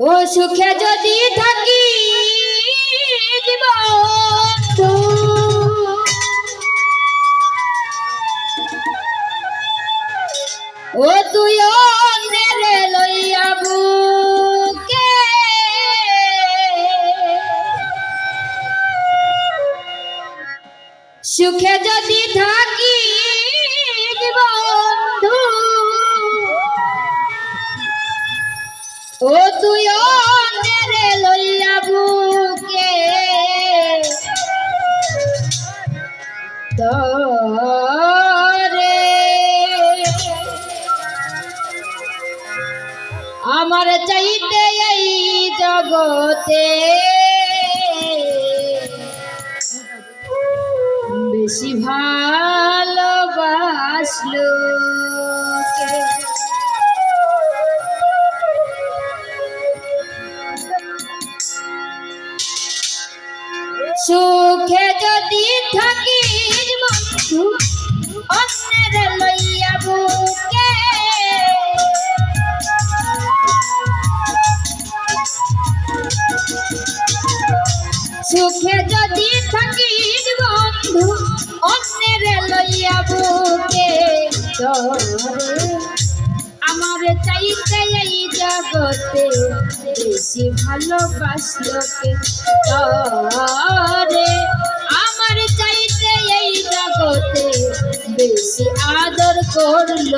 ও সুখে যদি থাকি ও তুই তরে আমার চাইতে এই জগতে অন্যের লইয়া বুকে আমার চাইতে এই জগতে বেশি ভালোবাসলো কে? তরে আমার চাইতে এই জগতে বেশি আদর করল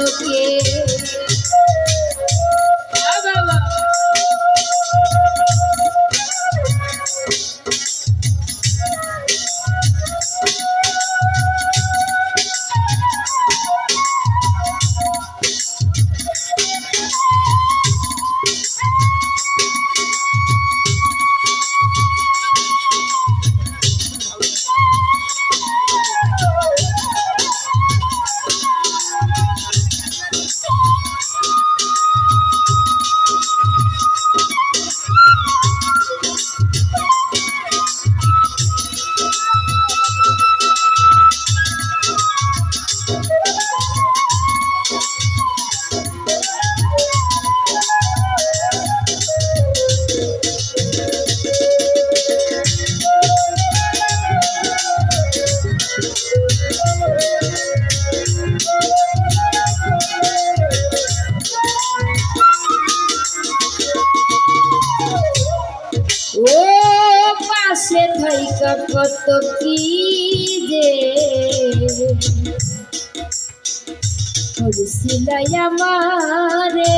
করছিলাই আমারে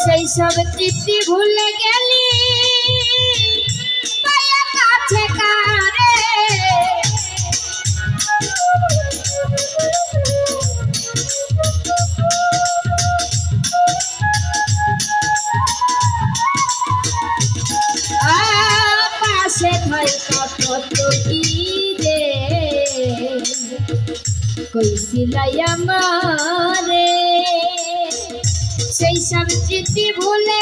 সেই সব স্মৃতি ভুলে গেলি কাছে কারে। পাশে থাইকা কত কইছিলাই আমারে। সেই সব স্মৃতি ভুলে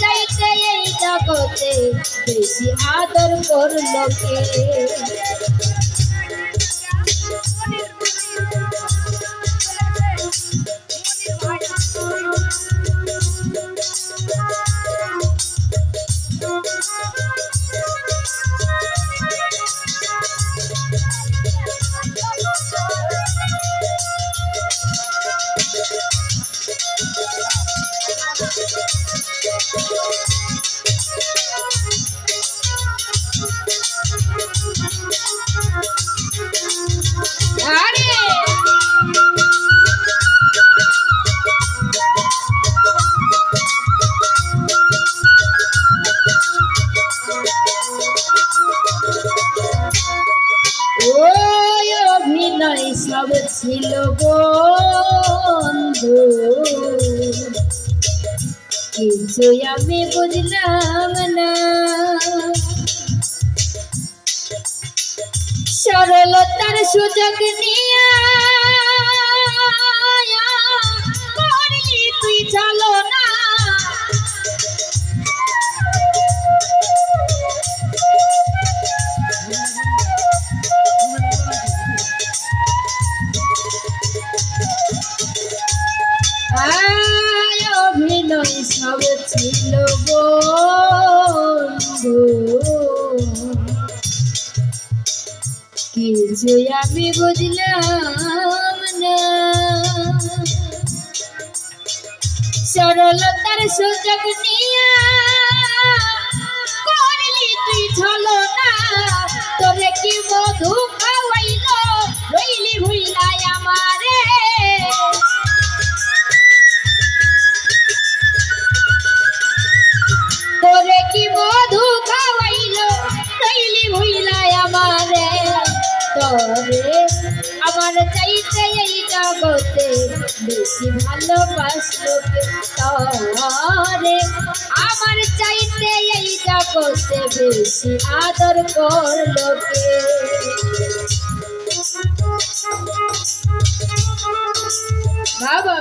চাইতে এই জগতে। বেশি আদর করল কিছুই আমি বুঝলাম না সরলতার সুযোগ নিয়া কিছু আমি বুঝলাম না। সরলতার সুযোগ নিয়া বেশি ভালোবাসলো তরে? আমার চাইতে এই জগতে বেশি আদর করল কে? বাবা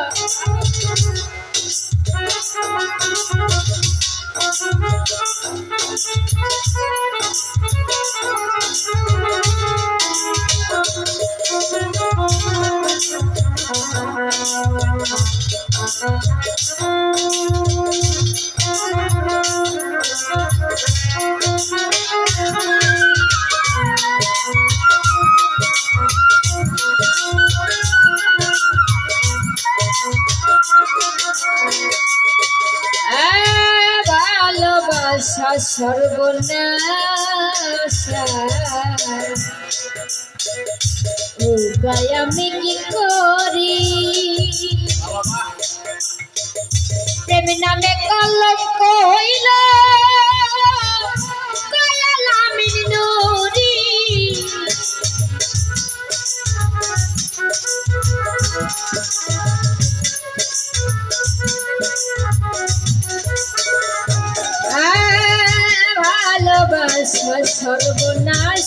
ভালোবাসা সর্বনাশা। উপায় আমি কি করি প্রেম নামে কলঙ্ক হইল কয়ালামিন নুরি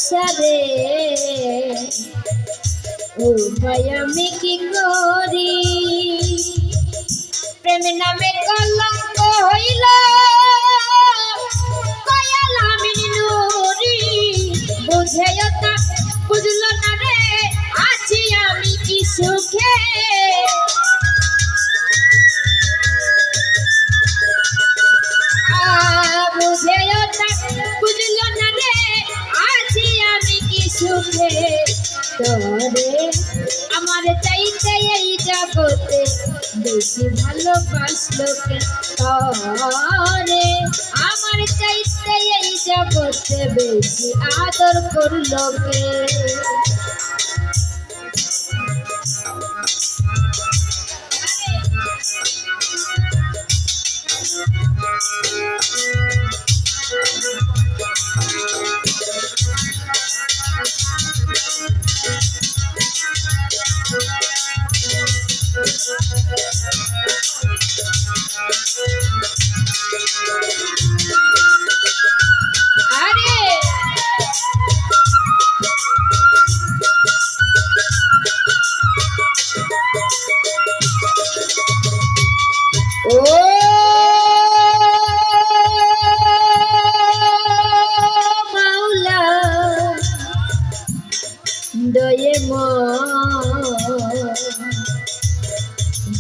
সর্বনাশা রে উপায় আমি কি করি? প্রেমের নামে জগতে বেশি ভালোবাসলো কে তরে আমার চাইতে এই জগতে বেশি আদর করল কে? মাওলা দয়ে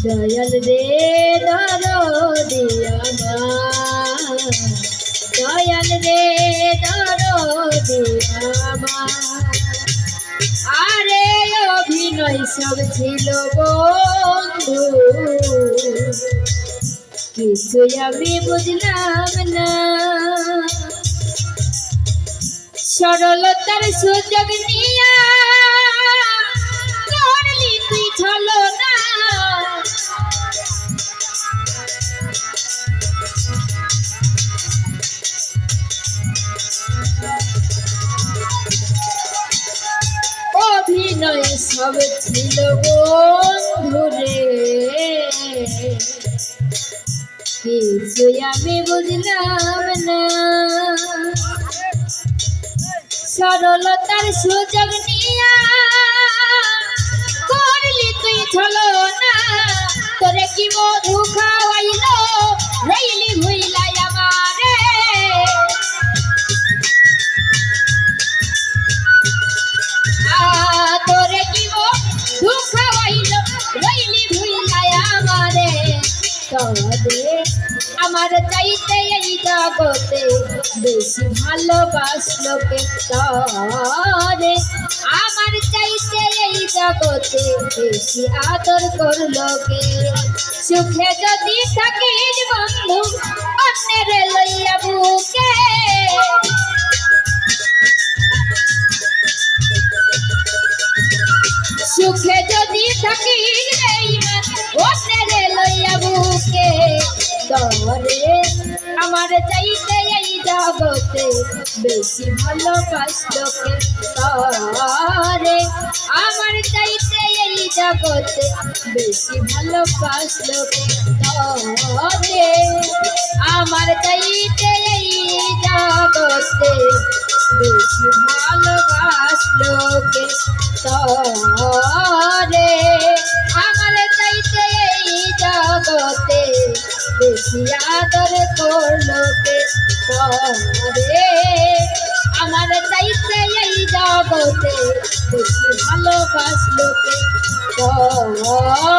দয়াল রে দর দিয়া দয়াল রে দর দিয়া আরে, অভিনয় সব ছিল বন্ধু। কিছু আমি বুঝলাম না সরলতার সুযোগ নিয়া তুই ছলো না অভিনয় সব ছিল বন্ধুরে কিছুই আমি বুঝলাম না। সরলতার সুযোগ নিয়া করলি তুই ছলো না তোরে কি মধু খাওয়াইলো? তবে আমার চাইতে এই জগতে বেশি ভালোবাসলো কে তরে আমার চাইতে এই জগতে বেশি আদর করল কে? সুখে যদি থাকিস বন্ধু, অন্যের লইয়া বুকে। সুখে তরে আমার চাইতে এই জগতে বেশি ভালোবাসলো কে তরে আমার চাইতে এই জগতে বেশি ভালোবাসলো কে তরে আমার চাইতে এই জগতে বেশি ভালোবাসলো কে বেশি আদর করল কে? তরে আমার চাইতে এই জগতে বেশি ভালোবাসলো কে? তরে